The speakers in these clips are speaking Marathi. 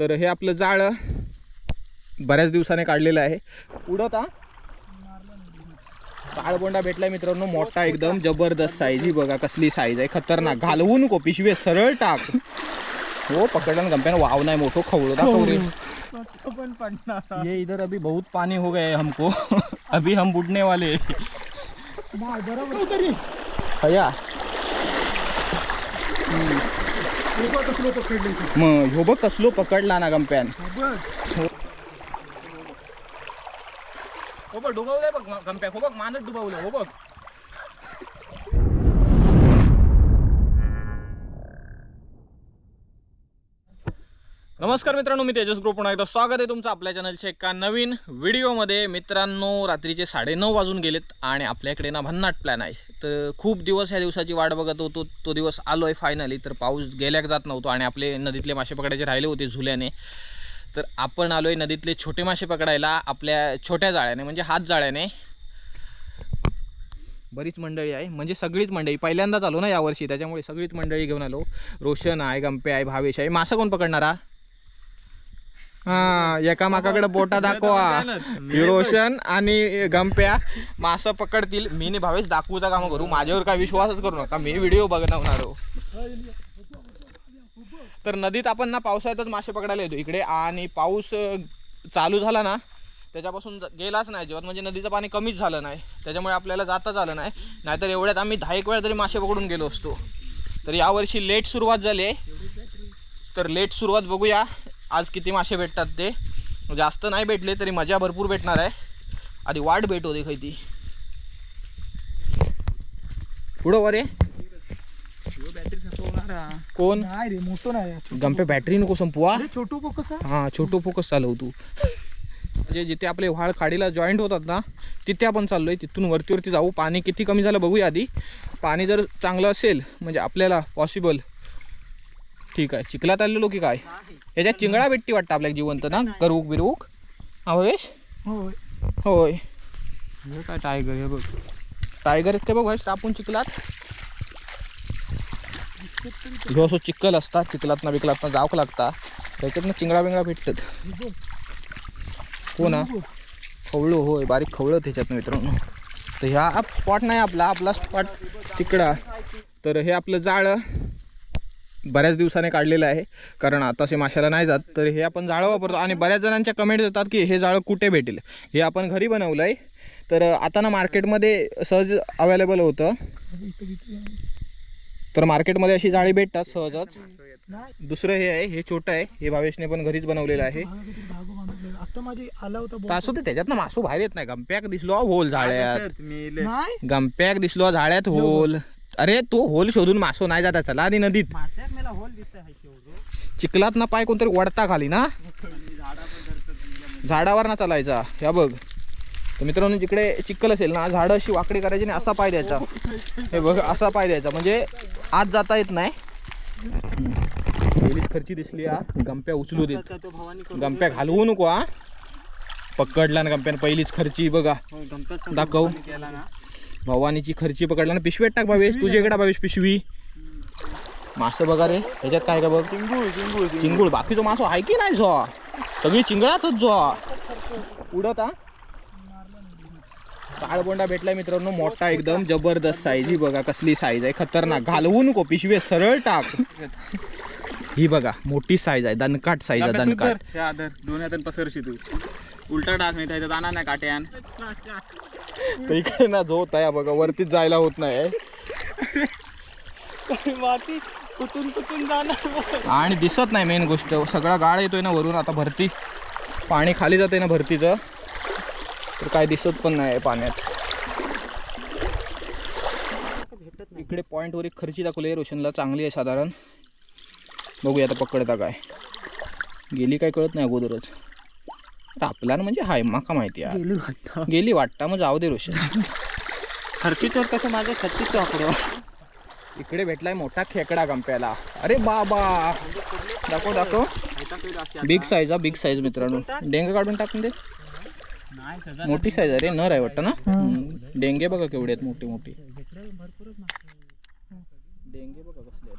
तर हे आपलं जाळं बऱ्याच दिवसाने काढलेलं आहे. उडत हा? काळबोंडा भेटलाय मित्रांनो मोठा एकदम जबरदस्त साईज ही बघा कसली साईज आहे. खतरनाक. घालवू नको पिशवी सरळ टाक. हो पकडलं गंप्यानं वाव नाही मोठं खवळो ये इधर अभी बहुत पानी हो गया है हमको. अभी हम बुडने वाले. हैं। भैया मग ह्यो बघ कसलो पकडला ना गंप्यान. हो बघ डुबवलंय बघ गंप्या. हो बघ मानच डुबवलं हो बघ. नमस्कार मित्रांनो मी तेजस ग्रुप. पुन्हा एकदा स्वागत आहे तुमचं आपल्या चॅनलच्या एका नवीन व्हिडिओमध्ये. मित्रांनो रात्रीचे साडेनऊ वाजून गेलेत आणि आपल्याकडे ना भन्नाट प्लॅन आहे. तर खूप दिवस ह्या दिवसाची वाट बघत होतो. तो दिवस आलो आहे फायनली तर पाऊस गेल्याक जात नव्हतो आणि आपले नदीतले मासे पकडायचे राहिले होते झुल्याने. तर आपण आलो आहे नदीतले छोटे मासे पकडायला आपल्या छोट्या जाळ्याने म्हणजे हात जाळ्याने. बरीच मंडळी आहे म्हणजे सगळीच मंडळी. पहिल्यांदाच आलो ना यावर्षी त्याच्यामुळे सगळीच मंडळी घेऊन आलो. रोशन आहे गंपे आहे भावेश आहे. मासा कोण पकडणारा? हा एकामेकाकडे बोटा दाखवा. रोशन आणि गंप्या मासं पकडतील. मी ने भावेश दाखवूचा काम करू. माझ्यावर काय विश्वासच करू नका. मी व्हिडिओ बघणार हो. तर नदीत आपण ना पावसाळ्यातच मासे पकडायला येतो. इकडे आणि पाऊस चालू झाला ना त्याच्यापासून गेलाच नाही जेव्हा म्हणजे नदीचं पाणी कमीच झालं नाही. त्याच्यामुळे आपल्याला जाताच आलं नाही. नाहीतर एवढ्यात आम्ही दहा एक वेळा तरी मासे पकडून गेलो असतो. तर यावर्षी लेट सुरुवात झाली आहे. तर लेट सुरुवात बघूया. आज किती मासे भेटतात ते? जास्त नाही भेटले तरी मजा भरपूर भेटणार आहे. आधी वाट भेट होते खै ती पुढं वर आहे कोण? नाही रे मोठं नाही गंपे बॅटरी नको संपवा अरे छोटू बघ कसा हा छोटो फोकस चालव तू. म्हणजे जिथे आपले व्हाळ खाडीला जॉईंट होतात ना तिथे आपण चाललोय. तिथून वरती वरती जाऊ. पाणी किती कमी झालं बघूया आधी. पाणी जर चांगलं असेल म्हणजे आपल्याला पॉसिबल ठीक आहे. चिखलात आलेलो की काय? याच्यात चिंगळा भेटती वाटतं आपल्याला जिवंत ना? करूक बिरवूक हा भवेश होय. होय. काय टायगर हे बघ. टायगर ते बघ टापून चिखलात. ह्यो असो चिखल असतात चिखलात बिकलात ना जावक लागता त्याच्यातनं चिंगळा बिंगळा भेटतात. हो ना? खवळो होय. बारीक खवळं त्याच्यात मित्रांनो. तर ह्या स्पॉट नाही आपला आपला स्पॉट तिकडा. तर हे आपलं जाळं. बऱ्याच दिवसाने काढलेलं आहे. कारण आतासे माशाला नाही जात तर हे आपण जाळं वापरतो. आणि बऱ्याच जणांच्या कमेंट येतात की हे जाळं कुठे भेटेल? हे आपण घरी बनवलं आहे तर आता ना मार्केटमध्ये सहज अवेलेबल होतं. तर मार्केटमध्ये अशी जाळी भेटतात सहजच. दुसरं हे आहे हे छोटं आहे. हे भावेशने पण घरीच बनवलेलं आहे. आता माझी आला होता तर असं ते त्याच्यात ना मासू बाहेर येत नाही. गंप्याक दिसलो होल झाळ्यात नाही. गंप्याक दिसलो झाळ्यात होल. अरे तो होल शोधून मासो नाही जाता चला आणि नदीत. माश्यात मला होल दिसत आहे चिखलात ना पाय कोणतरी वडता खाली ना? झाडावर ना चालायचा ह्या बघ. तर मित्रांनो जिकडे चिखल असेल ना झाडं अशी वाकडी करायची आणि असा पाय द्यायचा. हे बघ असा पाय द्यायचा. म्हणजे आत जाता येत नाही. खर्ची दिसली हा. गंप्या उचलू देत. गंप्या घालवू नको हा. पकडला ना गंप्यानं पहिलीच खर्ची बघा. दाखव. भवानीची खर्ची पकडला ना पिशवीत टाक भावेश तुझ्याकडे भावेश पिशवी. मासं बघा रे ह्याच्यात काय का बघ? चिंगूळ चिंगूळ चिंगूळ. बाकीचो मासो आहे की नाही झो? सगळी चिंगळाच झो. उडत हा? काळबोंडा भेटलाय मित्रांनो मोठा एकदम जबरदस्त साईज ही बघा कसली साईज आहे खतरनाक. घालवू नको पिशवी सरळ टाक. ही बघा मोठी साईज आहे दणकाट साईज आहे दणकाट. आदर दोन हातात पसरशी तू. उलटा टाक नाही काट्यान. तर इकडे ना झोत आहे बघा वरतीच जायला होत नाही माती कुठून कुठून जाणार? आणि दिसत नाही मेन गोष्ट. सगळा गाळ येतोय ना वरून आता भरती. पाणी खाली जाते ना भरतीचं. तर काय दिसत पण नाही पाण्यात. इकडे पॉईंटवर एक खर्ची दाखवली आहे रोशनला. चांगली आहे साधारण. बघूया आता पकडता काय. गेली काय कळत नाही अगोदरच. आपल्याला म्हणजे हाय माका माहिती आहे. गेली वाटतं. मग जाऊ दे रोशन. खर्चीवर कसं माझ्या खर्चीचं आकडे इकडे भेटलाय मोठा खेकडा गंप्याला. अरे बाबा! दाखव दाखव. बिग साईज हा बिग साईज मित्रांनो. डेंगे काढून टाकून दे. मोठी साईज आहे रे नर आहे वाटतं ना. डेंगे बघा केवढे आहेत मोठे मोठे. डेंगे बघा कसले आहेत.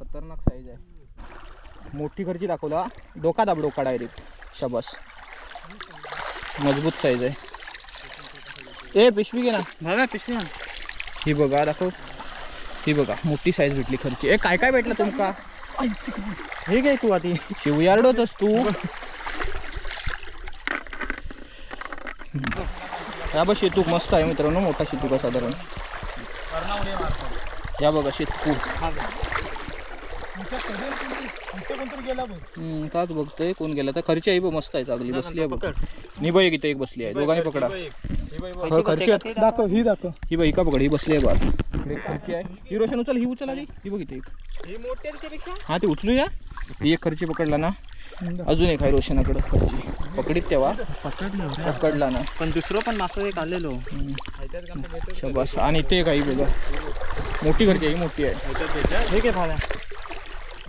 खतरनाक साईज आहे. मोठी खर्ची दाखवला. डोका दाब डोका डायरेक्ट शबास. मजबूत साईज आहे. ए पिशवी घे ना. बघा पिशवी ही बघा दाखव. ही बघा मोठी साईज भेटली खर्ची ए काय काय भेटलं तुमका? हे घे तू आधी. शिवयार्डोतच तू. या बघ शेतूक मस्त आहे मित्रांनो मोठा शेतूक साधारण. या बघा शेतकू. ताच बघतोय कोण गेला तर खर्ची आहे बघ मस्त आहे चांगली बसली आहे बघ. निबाई इथे एक बसली आहे दोघांनी पकडा. हो, खर्ची. दाखव ही दाखव. ही बाई का पकड ही बसली आहे इकडे एक खर्ची आहे. ही रोशन उचल ही उचल आली ही बघ इथे एक. ही हा ते उचलूया ही एक खर्ची पकडला ना. अजून एक आहे रोशनाकडं खर्ची. पकडीत तेव्हा. पकडला ना. पण दुसरं पण मासं एक आलेलो. शबास. आणि ते काही बघा. मोठी खर्ची आहे ही मोठी आहे.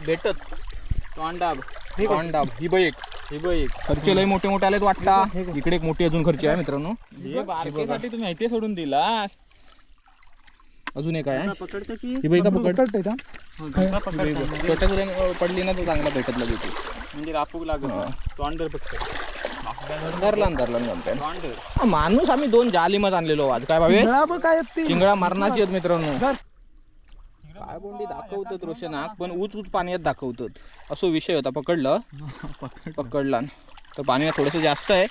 भेटत. तोंडाब. अंडाब ही बाई एक. हे बघ एक. खर्चे लय मोठे मोठे आलेत वाटता. इकडे एक मोठी अजून खर्ची आहे मित्रांनो. हे बारकेसाठी तुम्ही माहिती सोडून दिला. अजून एक आहे. पकडतं की? ही बाई का पकड. पकडतंय का. छोट्या पडली ना तर चांगला भेटत लगेच म्हणजे रापूक लागत. तोंडर फक्त. धरला धरला माणूस आम्ही दोन जालीमच आणलेलो आज काय भावे? बघ काय मरणाची आहेत मित्रांनो. काय बोंडी दाखवतात रोशनाक पण उच उच पाण्यात दाखवतात. असो विषय होता पकडलं? पकडला. तर पाणी थोडंसं जास्त आहे.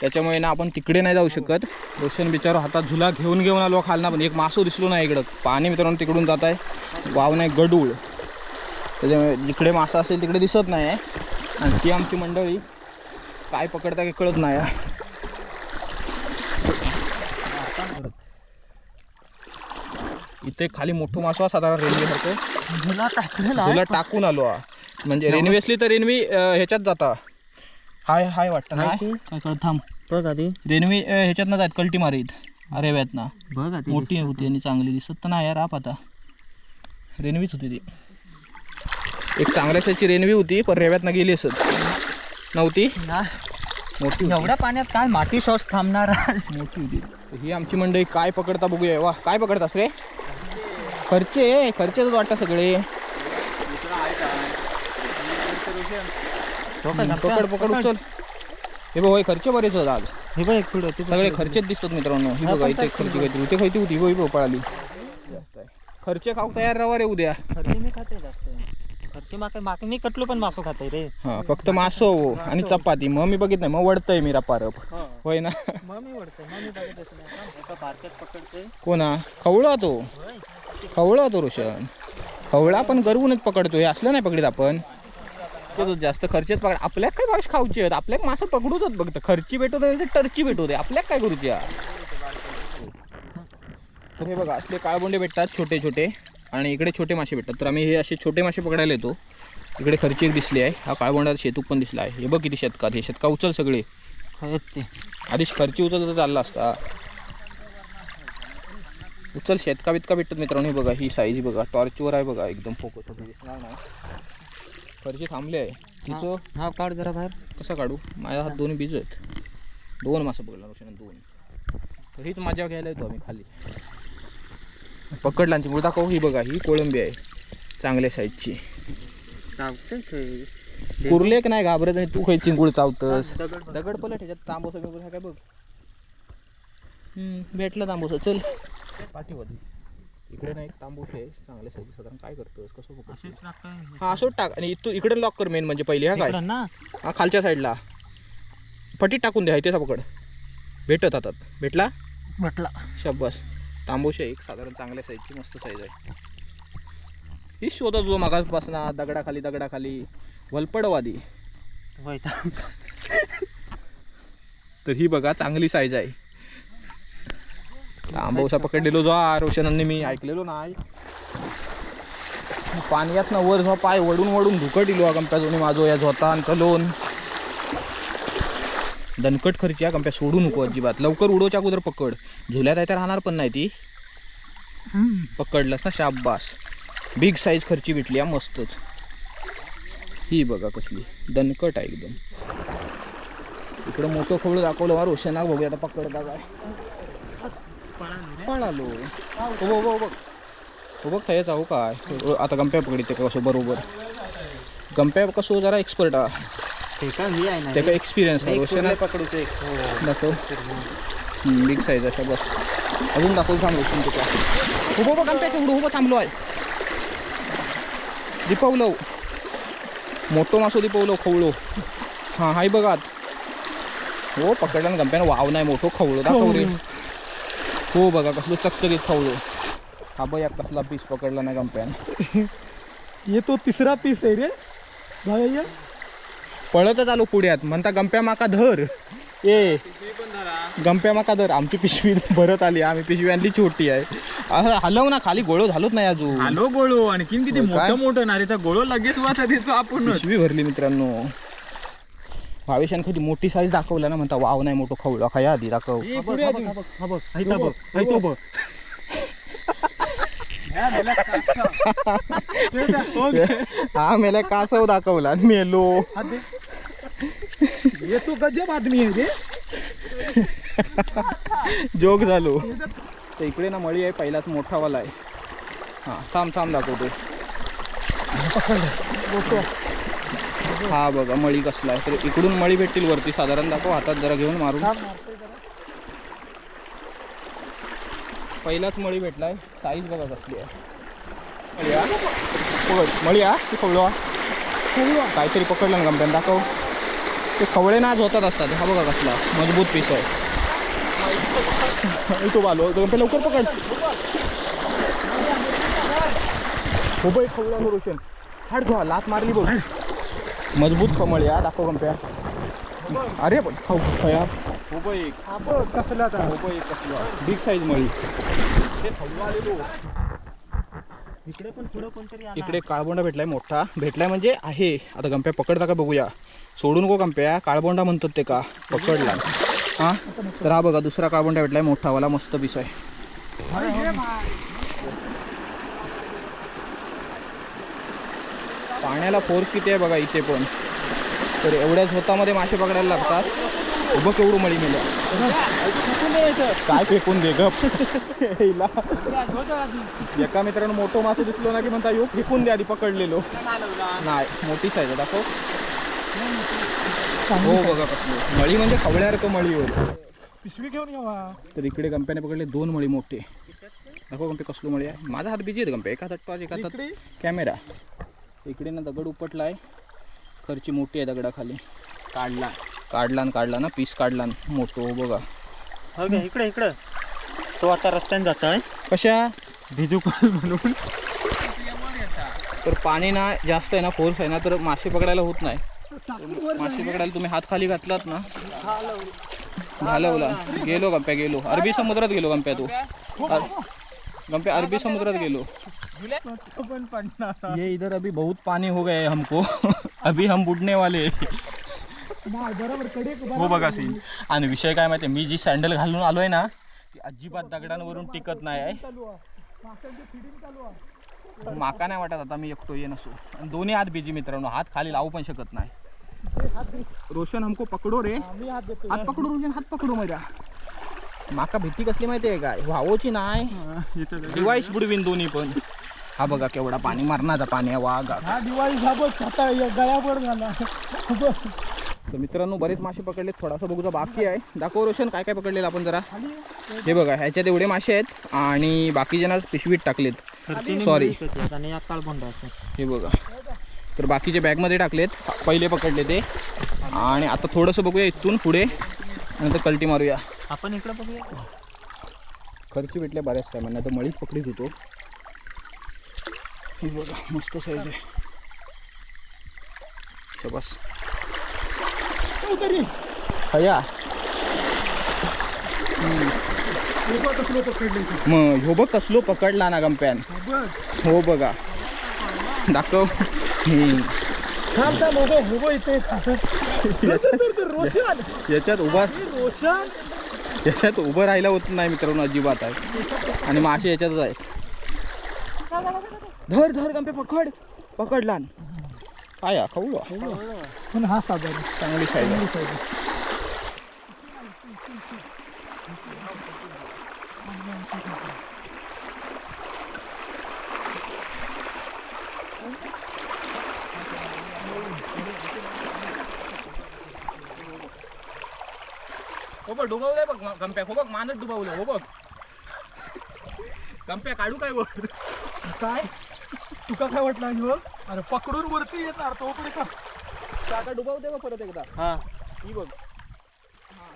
त्याच्यामुळे ना आपण तिकडे नाही जाऊ शकत. रोशन बिचारो हातात झुला घेऊन घेऊन आलो खालना पण एक मासो दिसलो नाही इकडं. पाणी मित्रांनो तिकडून जात आहे. वाव नाही गडूळ. त्याच्यामुळे जिकडे मासा असेल तिकडे दिसत नाही आहे. आणि ती आमची मंडळी काय पकडता काही कळत नाही. आहे इथे खाली मोठं मासो आहे साधारण रेल्वेसारखं झुला टाकलेला तुला टाकून आलो हा. म्हणजे असली तर रेल्वे अं, ह्याच्यात जाता. हाय हाय वाटतं ना? काय कळत थांब. बघ आधी. रेल्वे अं, ह्याच्यात ना जात कल्टी मारीत अरेव्यात ना बघ आधी मोठी होती आणि चांगली दिसत तर नाही यार आप आता. रेल्वेच होती ती. एक चांगल्या साईजची रेल्वे होती पण रेव्यात गेली असत. नव्हती? मोठी. एवढ्या पाण्यात काय माती शॉस थांबणार? मोठी होती. ही आमची मंडळी काय पकडता बघूया. वा काय पकडतास रे? खर्चे खर्चेच वाटतं सगळे. पकड पकड उचल. हे बघ खर्च बरेच होत आज. हे बघ एक पुढं सगळे खर्चेच दिसतात मित्रांनो. ही बघा इथे खर्च काहीतरी इथे खायती होती बघ पळाली. जास्त आहे. खर्च खाऊ तयार राहा रे उद्या. खर्ची मी खाते जास्त. खर्ची माका माका मी कटलो पण मासो खाते रे. हा फक्त मासो आणि चपाती. मग मी बघित नाही मग वडतंय मी रपारप होय ना? मग मी वडते मग मी बघत एका बारक्यात पकडते कोणा? खवळा तो. खवळा तो रोशन. खवळा पण गरवूनच पकडतोय. असलं नाही पकडीत आपण. जास्त खर्चच पकड आपल्याक काय मास खाऊची? आहेत आपल्याक मासं पकडूच बघतं खर्ची भेटू दे टर्ची भेटू दे. आपल्याक काय करूची? आहे? तर हे बघा असले काळबोंडे भेटतात छोटे छोटे आणि इकडे छोटे मासे भेटतात. तर आम्ही हे असे छोटे मासे पकडायला येतो. इकडे खर्ची एक दिसली आहे. हा काळबोंडा शेतूक पण दिसला आहे. हे बघ किती शेतकात हे शेतका उचल सगळे. आधी खर्ची उचल तर चालला असता. उचल शेतका बितका भेटतात मित्रांनो. बघा ही साईज बघा. टॉर्चवर आहे बघा. एकदम फोकस होते. दिसणार नाही. खर्ची थांबले आहे. तिचं हा काढ जरा बाहेर. कसं काढू? माझ्या हात दोन बीज आहेत दोन मासं पकडला रोशन दोन. तर हीच मजा घ्यायला येतो आम्ही खाली. पकडला आणि चिंगूळ दाखव ही बघा ही कोळंबी आहे. चांगल्या साईजची कुर्लेक नाही घाबरत आणि तू काही चिंगूळ चावतस? दगड दगड पलट ह्याच्यात तांबोसा बिंबोसा काय बघ. हम्म, भेटलं तांबोसा चल. पाठीवर इकडे नाही तांबूस आहे चांगल्या साईज साधारण काय करतोस? कसं हा असोच टाक. आणि तू इकडे लॉक कर मेन म्हणजे पहिले हा काय? ना? हा खालच्या साईडला पटीत टाकून द्या इथे पकड. भेटत हातात भेटला? म्हटला शब्बास आहे एक साधारण चांगल्या साईजची मस्त साईज आहे. ही शोधत जो मागासपासून दगडाखाली दगडाखाली वलपडवादी. तर ही बघा चांगली साईज आहे. तांबवसा पकडलेलो जो रोशनांनी मी ऐकलेलो नाही. पाण्यात ना वर जो पाय वडून वडून धुकट इलो कंप्या जोनी माझो या झोतान कलोन. दणकट खर्ची या कंप्या सोडू नको अजिबात. लवकर उडोच्या अगोदर पकड. झुल्यात आहे तर राहणार पण नाही ती. पकडलंस ना शाब्बास बिग साईज खर्ची भेटली हा मस्तच. ही बघा कसली. दणकट आहे एकदम. इकडं मोठं खोळ दाखवलं वा रोशना बघूया आता पकडता काय. पळालो. हो बघ हो बघ. हो बघ थंय जाऊ काय. हो, आता गंप्या पकडी ते कसं बरोबर. गंप्या कसो जरा एक्सपर्ट हा. ते काय मी आहे ना त्याचा एक्सपिरियन्स आहे रोशन पकडूचे एक. हो. दाखव. बिग साईज अशा बस. अजून दाखव थांब रोशन तुका उभं बघ गंप्याच्या उडू उभं थांबलो आहे दिपवलो मोठो मासो दिपवलो खवळो. हां हाय बघात हो पकडला ना गंप्यानं वाव नाही मोठो खवळो. दाखव रे. हो बघा कसलो चकचकीत खवळो. हा बघ या कसला पीस पकडला ना गंप्यानं ये तो तिसरा पीस आहे रे. भाई पळतच आलो पुढ्यात. म्हणता गंप्या माका धर. ए गंप्या माका धर. आमची पिशवी भरत आली. आम्ही पिशवी आणली छोटी आहे. असं हलव ना खाली गोळो झालोच नाही अजून. आलो गोळो आणखीन किती? मोठं मोठं ना रे त्या गोळो लगेच वाचा देतो आपण पिशवी भरली मित्रांनो. भावेशान कधी मोठी साईज दाखवला ना म्हणता वाव नाही मोठं खवळा. खाया आधी दाखव. हा मेला कासव. दाखवला. आणि मेलो ये तो गजब आदमी आहे रे. जोक झालो. तर इकडे ना मळी आहे पहिलाच मोठावाला आहे. हां थांब थांब दाखवतो. हा बघा मळी कसला आहे. तर इकडून मळी भेटतील वरती. साधारण दाखव हातात जरा घेऊन मारून. पहिलाच मळी भेटलाय. साईज बघा कसली आहे. मळी हा? मळी हा? की खवळा काहीतरी पकडलं ना गमट्यान दाखव. ते खवळे नाच होतात असतात. हा बघा कसला मजबूत पीस आहे. तो बालो. तो लवकर पकड. बाई खवळा रोशन हाड धुवा लात मारली बोल. मजबूत खमळ या दाखव गंप्या. अरे पण. खाऊ खया हो बाई कसला कसला. बिग साईज मळी. हे खवळा आलेलो इकडे पण पुढं कोणतरी आला. इकडे काळबोंडा भेटलाय मोठा. भेटलाय म्हणजे आहे. आता गंप्या पकडता का बघूया. सोडू नको गंप्या. काळबोंडा म्हणतात ते का? पकडला. हा? तर हा बघा दुसरा काळबोंडा भेटलाय मोठावाला मस्त पीस आहे पाण्याला फोर्स किती आहे बघा इथे पण. तर एवढ्या झोतामध्ये मासे पकडायला लागतात. उभं केवढं मळी मिळल्या काय फेकून दे गप. हिला. एका मित्रानं मोठं मासे दिसलो ना की म्हणता यो फेकून दे आधी पकडलेलो. नाही मोठी साईज आहे दाखव. हो बघा कसली. मळी म्हणजे खवळ्यासारखं मळी होईल पिशवी घेऊन यावा तर इकडे गंप्याने पकडले दोन मळी मोठे. दाखव गंपे कसलो मळी आहे. माझा हात बिजी आहे गंपे. एका हातात टॉर्च एका हातात कॅमेरा. इकडे ना दगड उपटलाय. खर्ची मोठी आहे दगडाखाली. काढला काढला न काढला ना पीस काढला न मोठो हो बघा. हो का इकडे इकडे. तो आता रस्त्याने जात आहे कशा? भिजू म्हणून. तर पाणी ना जास्त आहे ना फोर्स आहे ना तर मासे पकडायला होत नाही. मासे पकडायला तुम्ही हात खाली घातलात ना. घालवला. गेलो गंप्या गेलो. अरबी समुद्रात गेलो गंप्या तू. गंप्या अरबी समुद्रात गेलो. ये इधर अभी बहुत पानी हो गए हमको. अभी हम बुडने वाले हो बघा सीन. आणि विषय काय माहिती मी जी सँडल घालून आलोय ना ती अजिबात दगडांवरून टिकत नाही आहे. माका नाही वाटत आता मी एकटो ये नसो. आणि दोन्ही हात बिजी मित्रांनो हात खाली लावू पण शकत नाही. रोशन हमको पकडो रे. हात पकडू रोशन हात पकडू माझ्या माका भीती कसली माहिती आहे काय व्हावोची नाही. डिवाइस बुडवीन दोन्ही पण. हा बघा केवढा पाणी मरणाचा पाणी वाघ. हा दिवाळी झाला. तर मित्रांनो बरेच मासे पकडले थोडासा बघूचा बाकी आहे. दाखव रोशन काय काय पकडलेलं आपण जरा. हे बघा ह्याच्यात एवढे मासे आहेत आणि बाकीच्यांना पिशवीत टाकलेत. असं. हे बघा. तर बाकीचे बॅगमध्ये टाकलेत. पहिले पकडले ते. आणि आता थोडंसं बघूया इथून पुढे. नंतर कल्टी मारूया. आपण इकडे बघूया. खर्ची भेटल्या बऱ्याच टायमांना तर मळीच पकडीत होतो. हे बघा मस्त साईज आहे. तर हया मग ह्यो बघ कसलो पकडला ना गंप्यान हो बघा दाखव उभं उभं इथे रोशन याच्यात उभा रोशन याच्यात उभं राहायला होत नाही मित्रांनो अजिबात आहे आणि मासे याच्यातच आहेत धर धर गंपे पकड पकडला आया खाऊ. पण हा साधा चांगली साईज चांगली साईज हो बघ डुबवलंय बघ गंप्या. हो बघ मानच डुबवलं हो बघ. गंप्या काढू काय बघ? काय? तुका काय वाटलं आणि बघ? अरे पकडून वरती येणार तो इकडे का आता डुबवते बघ परत एकदा. हा. ही बघ. हा.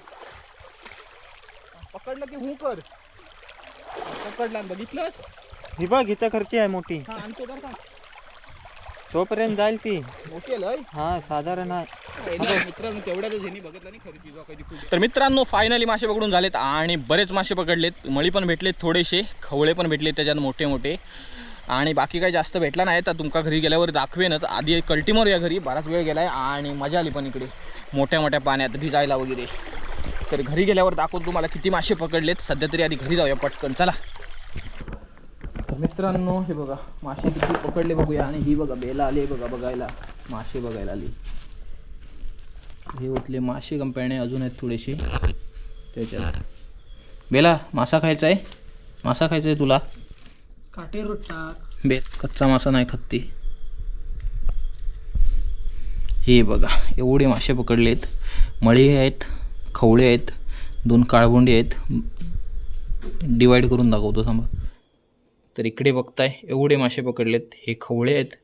पकडलं की हू कर. पकडला बघितलंस? ही बघ इथं खर्ची आहे मोठी. हा का? तोपर्यंत जाईल ती. लय. हा साधारण आहे. मित्रांनो तेवढ्याच ह्यांनी बघितलं नाही कधी तर मित्रांनो फायनली मासे पकडून झालेत आणि बरेच मासे पकडलेत. मळी पण भेटलेत थोडेसे खवळे पण भेटलेत त्याच्यात मोठे मोठे आणि बाकी काही जास्त भेटला नाही तर तुमका घरी गेल्यावर दाखवेनच. आधी कल्टीमोर या घरी बराच वेळ गेलाय आणि मजा आली पण इकडे. मोठ्या मोठ्या पाण्यात भिजायला वगैरे. तर घरी गेल्यावर दाखवून तुम्हाला किती मासे पकडलेत. सध्या तरी आधी घरी जाऊया पटकन. चला. मित्रांनो हे बघा मासे किती पकडले बघूया. आणि ही बघा बेला आली बघा बघायला. मासे बघायला आली. हे उठले मासे कंपॅने अजून आहेत थोडेसे. त्याच्यात. बेला मासा खायचा आहे मासा खायचा आहे तुला? काटे रोट टाक बे कच्चा मासा नाही खात ती. हे बघा एवढे मासे पकडलेत. मळी आहेत खवळे आहेत दोन काळबोंडी आहेत. डिवाईड करून दाखवतो थांबा. तर इकडे बघताय एवढे मासे पकडलेत. हे खवळे आहेत.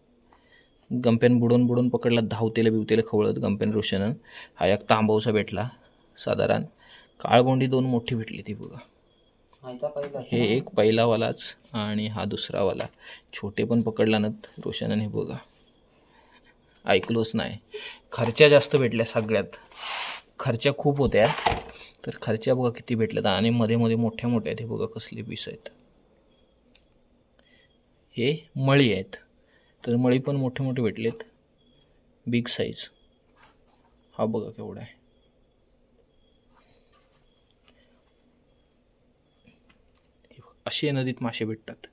गंप्यान बुडून बुडून पकडला धावतेला बिवतेला खवळत गंप्यान रोशनन. हा एक तांबवसा भेटला साधारण. काळबोंडी दोन मोठी भेटली ती बघा. हे एक पहिलावालाच आणि हा दुसरावाला. छोटे पण पकडला ना रोशनाने बघा. ऐकलोच नाही. खर्च्या जास्त भेटल्या सगळ्यात. खर्च्या खूप होत्या. तर खर्च्या बघा किती भेटल्यात आणि मध्ये मध्ये मोठ्या मोठ्या आहेत. हे बघा कसले पीस आहेत. हे मळी आहेत. तर मळी पण मोठे मोठे भेटलेत. बिग साईज हा बघा केवढा आहे. असे नदीत मासे भेटतात.